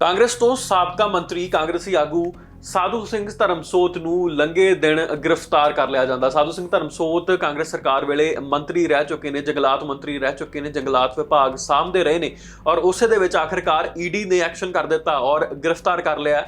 ਕਾਂਗਰਸ ਤੋਂ ਸਾਬਕਾ ਮੰਤਰੀ ਕਾਂਗਰਸੀ ਆਗੂ ਸਾਧੂ ਸਿੰਘ ਧਰਮਸੋਤ ਨੂੰ ਲੰਗੇ ਦਿਨ ਗ੍ਰਿਫਤਾਰ ਕਰ ਲਿਆ ਜਾਂਦਾ। ਸਾਧੂ ਸਿੰਘ ਧਰਮਸੋਤ ਕਾਂਗਰਸ ਸਰਕਾਰ ਵੇਲੇ ਮੰਤਰੀ ਰਹਿ ਚੁੱਕੇ ਨੇ, ਜੰਗਲਾਤ ਮੰਤਰੀ ਰਹਿ ਚੁੱਕੇ ਨੇ, ਜੰਗਲਾਤ ਵਿਭਾਗ ਸਾਂਭਦੇ ਰਹੇ ਨੇ ਔਰ ਉਸੇ ਦੇ ਵਿੱਚ ਆਖਰਕਾਰ ਈਡੀ ਨੇ ਐਕਸ਼ਨ ਕਰ ਦਿੱਤਾ ਔਰ ਗ੍ਰਿਫਤਾਰ ਕਰ ਲਿਆ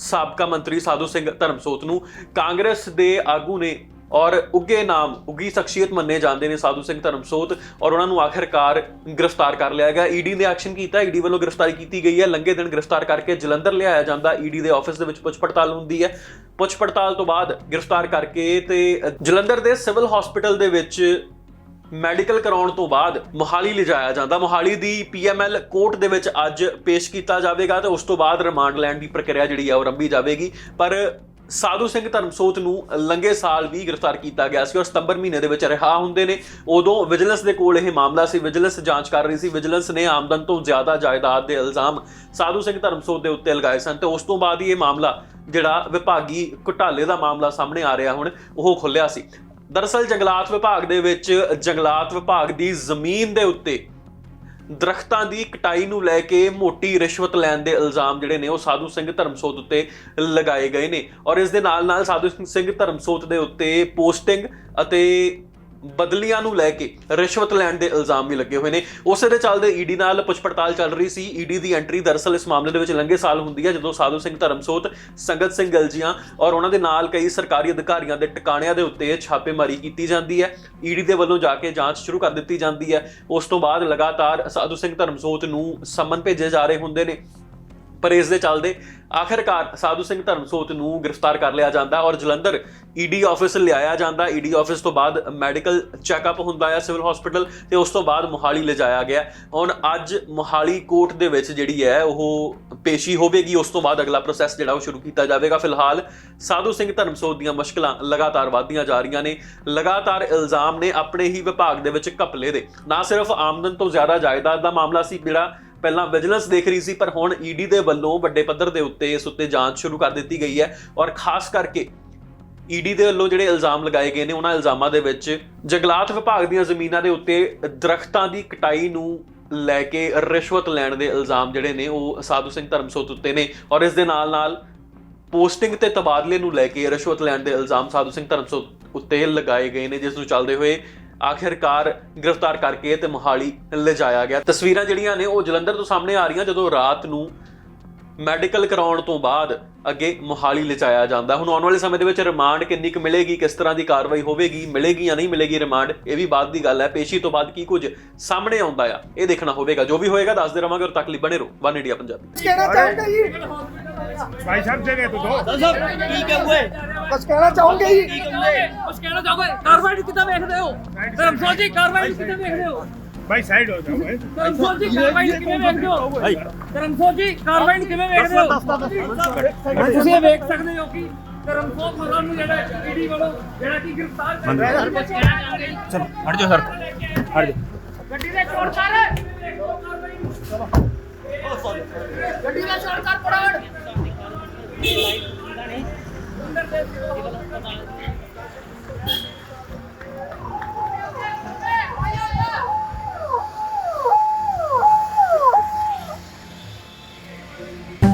ਸਾਬਕਾ ਮੰਤਰੀ ਸਾਧੂ ਸਿੰਘ ਧਰਮਸੋਤ ਨੂੰ। ਕਾਂਗਰਸ ਦੇ ਆਗੂ ਨੇ ਔਰ ਉੱਗੇ ਨਾਮ ਉੱਗੀ ਸ਼ਖਸੀਅਤ ਮੰਨੇ ਜਾਂਦੇ ਨੇ ਸਾਧੂ ਸਿੰਘ ਧਰਮਸੋਤ ਔਰ ਉਹਨਾਂ ਨੂੰ ਆਖਿਰਕਾਰ ਗ੍ਰਿਫਤਾਰ ਕਰ ਲਿਆ ਗਿਆ। ਈਡੀ ਨੇ ਐਕਸ਼ਨ ਕੀਤਾ। ਈਡੀ ਵੱਲੋਂ ਗ੍ਰਿਫਤਾਰੀ ਕੀਤੀ ਗਈ ਹੈ। ਲੰਗੇ ਦਿਨ ਗ੍ਰਿਫਤਾਰ ਕਰਕੇ ਜਲੰਧਰ ਲਿਆਇਆ ਜਾਂਦਾ। ਈਡੀ ਦੇ ਆਫਿਸ ਦੇ ਵਿੱਚ ਪੁੱਛ ਪੜਤਾਲ ਹੁੰਦੀ ਹੈ। ਪੁੱਛ ਪੜਤਾਲ ਤੋਂ ਬਾਅਦ ਗ੍ਰਿਫਤਾਰ ਕਰਕੇ ਤੇ ਜਲੰਧਰ ਦੇ ਸਿਵਲ ਹਸਪੀਟਲ ਦੇ ਵਿੱਚ ਮੈਡੀਕਲ ਕਰਾਉਣ ਤੋਂ ਬਾਅਦ ਮੋਹਾਲੀ ਲਿਜਾਇਆ ਜਾਂਦਾ। ਮੋਹਾਲੀ ਦੀ ਪੀਐਮਐਲ ਕੋਰਟ ਦੇ ਵਿੱਚ ਅੱਜ ਪੇਸ਼ ਕੀਤਾ ਜਾਵੇਗਾ ਤੇ ਉਸ ਤੋਂ ਬਾਅਦ ਰਿਮਾਂਡ ਲੈਣ ਦੀ ਪ੍ਰਕਿਰਿਆ ਜਿਹੜੀ ਹੈ ਉਹ ਰੰਭੀ ਜਾਵੇਗੀ। ਪਰ ਸਾਧੂ ਸਿੰਘ ਧਰਮਸੋਤ ਨੂੰ ਲੰਗੇ ਸਾਲ ਵੀ ਗ੍ਰਿਫਤਾਰ ਕੀਤਾ ਗਿਆ ਸੀ ਔਰ ਸਤੰਬਰ ਮਹੀਨੇ ਦੇ ਵਿੱਚ ਰਿਹਾ ਹੁੰਦੇ ਨੇ। ਉਦੋਂ ਵਿਜੀਲੈਂਸ ਦੇ ਕੋਲ ਇਹ ਮਾਮਲਾ ਸੀ। ਵਿਜੀਲੈਂਸ ਜਾਂਚ ਕਰ ਰਹੀ ਸੀ। ਵਿਜੀਲੈਂਸ ਨੇ ਆਮਦਨ ਤੋਂ ਜ਼ਿਆਦਾ ਜਾਇਦਾਦ ਦੇ ਇਲਜ਼ਾਮ ਸਾਧੂ ਸਿੰਘ ਧਰਮਸੋਤ ਦੇ ਉੱਤੇ ਲਗਾਏ ਸਨ ਤੇ ਉਸ ਤੋਂ ਬਾਅਦ ਹੀ ਇਹ ਮਾਮਲਾ ਜਿਹੜਾ ਵਿਭਾਗੀ ਘੁਟਾਲੇ ਦਾ ਮਾਮਲਾ ਸਾਹਮਣੇ ਆ ਰਿਹਾ ਹੁਣ, ਉਹ ਖੁੱਲਿਆ ਸੀ। ਦਰਅਸਲ ਜੰਗਲਾਤ ਵਿਭਾਗ ਦੇ ਵਿੱਚ ਜੰਗਲਾਤ ਵਿਭਾਗ ਦੀ ਜ਼ਮੀਨ ਦੇ ਉੱਤੇ ਦਰਖਤਾਂ ਦੀ ਕਟਾਈ ਨੂੰ ਲੈ ਕੇ ਮੋਟੀ ਰਿਸ਼ਵਤ ਲੈਣ ਦੇ ਇਲਜ਼ਾਮ ਜਿਹੜੇ ਨੇ ਉਹ ਸਾਧੂ ਸਿੰਘ ਧਰਮਸੋਤ ਉੱਤੇ ਲਗਾਏ ਗਏ ਨੇ। ਔਰ ਇਸ ਦੇ ਨਾਲ ਨਾਲ ਸਾਧੂ ਸਿੰਘ ਧਰਮਸੋਤ ਦੇ ਉੱਤੇ ਪੋਸਟਿੰਗ ਅਤੇ ਬਦਲੀਆਂ ਨੂੰ ਲੈ ਕੇ ਰਿਸ਼ਵਤ ਲੈਣ ਦੇ ਇਲਜ਼ਾਮ ਵੀ ਲੱਗੇ ਹੋਏ ਨੇ। ਉਸੇ ਦੇ ਚੱਲਦੇ ਈਡੀ ਨਾਲ ਪੁੱਛ ਪੜਤਾਲ ਚੱਲ ਰਹੀ ਸੀ। ਈਡੀ ਦੀ ਐਂਟਰੀ ਦਰਅਸਲ ਇਸ ਮਾਮਲੇ ਦੇ ਵਿੱਚ ਲੰਘੇ ਸਾਲ ਹੁੰਦੀ ਹੈ, ਜਦੋਂ ਸਾਧੂ ਸਿੰਘ ਧਰਮਸੋਤ, ਸੰਗਤ ਸਿੰਘ ਗਲਜੀਆਂ ਔਰ ਉਹਨਾਂ ਦੇ ਨਾਲ ਕਈ ਸਰਕਾਰੀ ਅਧਿਕਾਰੀਆਂ ਦੇ ਟਿਕਾਣਿਆਂ ਦੇ ਉੱਤੇ ਛਾਪੇਮਾਰੀ ਕੀਤੀ ਜਾਂਦੀ ਹੈ। ਈਡੀ ਦੇ ਵੱਲੋਂ ਜਾ ਕੇ ਜਾਂਚ ਸ਼ੁਰੂ ਕਰ ਦਿੱਤੀ ਜਾਂਦੀ ਹੈ। ਉਸ ਤੋਂ ਬਾਅਦ ਲਗਾਤਾਰ ਸਾਧੂ ਸਿੰਘ ਧਰਮਸੋਤ ਨੂੰ ਸਮਨ ਭੇਜੇ ਜਾ ਰਹੇ ਹੁੰਦੇ ਨੇ। ਪਰ ਇਸ ਦੇ ਚੱਲਦੇ ਆਖਰਕਾਰ ਸਾਧੂ ਸਿੰਘ ਧਰਮਸੋਤ ਨੂੰ ਗ੍ਰਿਫਤਾਰ ਕਰ ਲਿਆ ਜਾਂਦਾ ਔਰ ਜਲੰਧਰ ਈਡੀ ਆਫਿਸ ਲਿਆਇਆ ਜਾਂਦਾ। ਈਡੀ ਆਫਿਸ ਤੋਂ ਬਾਅਦ ਮੈਡੀਕਲ ਚੈੱਕਅਪ ਹੁੰਦਾ ਹੈ ਸਿਵਲ ਹਸਪੀਟਲ ਤੇ ਉਸ ਤੋਂ ਬਾਅਦ ਮੁਹਾਲੀ ਲਿਜਾਇਆ ਗਿਆ ਹੁਣ ਅੱਜ ਮੁਹਾਲੀ ਕੋਰਟ ਦੇ ਵਿੱਚ ਜਿਹੜੀ ਹੈ ਉਹ ਪੇਸ਼ੀ ਹੋਵੇਗੀ, ਉਸ ਤੋਂ ਬਾਅਦ ਅਗਲਾ ਪ੍ਰੋਸੈਸ ਜਿਹੜਾ ਉਹ ਸ਼ੁਰੂ ਕੀਤਾ ਜਾਵੇਗਾ। ਫਿਲਹਾਲ ਸਾਧੂ ਸਿੰਘ ਧਰਮਸੋਤ ਦੀਆਂ ਮੁਸ਼ਕਲਾਂ ਲਗਾਤਾਰ ਵਧਦੀਆਂ ਜਾ ਰਹੀਆਂ ਨੇ। ਲਗਾਤਾਰ ਇਲਜ਼ਾਮ ਨੇ ਆਪਣੇ ਹੀ ਵਿਭਾਗ ਦੇ ਵਿੱਚ ਘਪਲੇ ਦੇ। ਨਾ ਸਿਰਫ ਆਮਦਨ ਤੋਂ ਜ਼ਿਆਦਾ ਜਾਇਦਾਦ ਦਾ ਮਾਮਲਾ ਸੀ, ਜਿਹੜਾ ਪਹਿਲਾਂ ਵਿਜੀਲੈਂਸ ਦੇਖ ਰਹੀ ਸੀ, ਪਰ ਹੁਣ ਈਡੀ ਦੇ ਵੱਲੋਂ ਵੱਡੇ ਪੱਧਰ ਦੇ ਉੱਤੇ ਇਸ ਉੱਤੇ ਜਾਂਚ ਸ਼ੁਰੂ ਕਰ ਦਿੱਤੀ ਗਈ ਹੈ ਔਰ ਖਾਸ ਕਰਕੇ ਈਡੀ ਦੇ ਵੱਲੋਂ ਜਿਹੜੇ ਇਲਜ਼ਾਮ ਲਗਾਏ ਗਏ ਨੇ, ਉਹਨਾਂ ਇਲਜ਼ਾਮਾਂ ਦੇ ਵਿੱਚ ਜੰਗਲਾਤ ਵਿਭਾਗ ਦੀਆਂ ਜ਼ਮੀਨਾਂ ਦੇ ਉੱਤੇ ਦਰਖਤਾਂ ਦੀ ਕਟਾਈ ਨੂੰ ਲੈ ਕੇ ਰਿਸ਼ਵਤ ਲੈਣ ਦੇ ਇਲਜ਼ਾਮ ਜਿਹੜੇ ਨੇ, ਉਹ ਸਾਧੂ ਸਿੰਘ ਧਰਮਸੋਤ ਉੱਤੇ ਨੇ ਔਰ ਇਸ ਦੇ ਨਾਲ ਨਾਲ ਪੋਸਟਿੰਗ ਤੇ ਤਬਾਦਲੇ ਨੂੰ ਲੈ ਕੇ ਰਿਸ਼ਵਤ ਲੈਣ ਦੇ ਇਲਜ਼ਾਮ ਸਾਧੂ ਸਿੰਘ ਧਰਮਸੋਤ ਉੱਤੇ ਲਗਾਏ ਗਏ ਨੇ, ਜਿਸ ਨੂੰ ਚੱਲਦੇ ਹੋਏ ਆਖਿਰਕਾਰ ਗ੍ਰਿਫਤਾਰ ਕਰਕੇ ਤੇ ਮੋਹਾਲੀ ਲਿਜਾਇਆ ਗਿਆ। ਤਸਵੀਰਾਂ ਜਿਹੜੀਆਂ ਨੇ ਉਹ ਜਲੰਧਰ ਤੋਂ ਸਾਹਮਣੇ ਆ ਰਹੀਆਂ ਜਦੋਂ ਰਾਤ ਨੂੰ ਮੈਡੀਕਲ ਕਰਾਉਣ ਤੋਂ ਬਾਅਦ ਅੱਗੇ ਮੋਹਾਲੀ ਲਿਜਾਇਆ ਜਾਂਦਾ। ਹੁਣ ਆਉਣ ਵਾਲੇ ਸਮੇਂ ਦੇ ਵਿੱਚ ਰਿਮਾਂਡ ਕਿੰਨੀ ਕੁ ਮਿਲੇਗੀ ਕਿਸ ਤਰ੍ਹਾਂ ਦੀ ਕਾਰਵਾਈ ਹੋਵੇਗੀ ਮਿਲੇਗੀ ਜਾਂ ਨਹੀਂ ਮਿਲੇਗੀ ਰਿਮਾਂਡ ਇਹ ਵੀ ਬਾਅਦ ਦੀ ਗੱਲ ਹੈ। ਪੇਸ਼ੀ ਤੋਂ ਬਾਅਦ ਕੀ ਕੁਝ ਸਾਹਮਣੇ ਆਉਂਦਾ ਆ ਇਹ ਦੇਖਣਾ ਹੋਵੇਗਾ। ਜੋ ਵੀ ਹੋਏਗਾ ਦੱਸਦੇ ਰਵਾਂਗੇ ਔਰ ਤਕਲੀਫ ਬਣੇ ਰਹੋ। ਵਨ ਇੰਡੀਆ ਪੰਜਾਬੀ ਕਹਿਣਾ ਚਾਹੁੰਦੇ ਜੀ? ਭਾਈ ਸਾਹਿਬ ਜਗ੍ਹਾ ਤੋਂ ਦੋ। ਸਾਹਿਬ ਕੀ ਕਹੂਏ ਬਸ ਕਹਿਣਾ ਚਾਹੋਗੇ ਜੀ? ਜਾਓਗੇ ਕਾਰਵਾਈ ਨੂੰ ਕਿੱਦਾਂ ਵੇਖਦੇ ਹੋ? ਧਰਮਸੋਲ ਜੀ ਕਾਰਵਾਈ ਨੂੰ ਕਿੱਦਾਂ ਵੇਖਦੇ ਹੋ? ਭਾਈ ਸਾਈਡ ਹੋ ਜਾਓ ਭਾਈ ਧਰਮਸੋਲ ਜੀ ਕਾਰਵਾਈ ਨੂੰ ਕਿਵੇਂ ਵੇਖਦੇ ਹੋ? ਭਾਈ ਧਰਮਸੋਲ ਜੀ ਕਾਰਵਾਈ ਨੂੰ ਕਿਵੇਂ ਵੇਖਦੇ ਹੋ? ਤੁਸੀਂ ਇਹ ਵੇਖ ਸਕਦੇ ਹੋ ਕਿ ਧਰਮਸੋਲ ਮਦਰ ਨੂੰ ਜਿਹੜਾ ਈਡੀ ਵੱਲੋਂ ਜਿਹੜਾ ਕਿ ਗ੍ਰਿਫਤਾਰ ਕਰ ਰਿਹਾ ਸਰ ਹਟ ਜਾਓ ਸਰ। ਹਟ ਜਾਓ। ਗੱਡੀ ਦੇ ਛੋੜ ਕਰ ਗੱਡੀ ਦੇ ਛੋੜ ਕਰ ਪੜਾੜ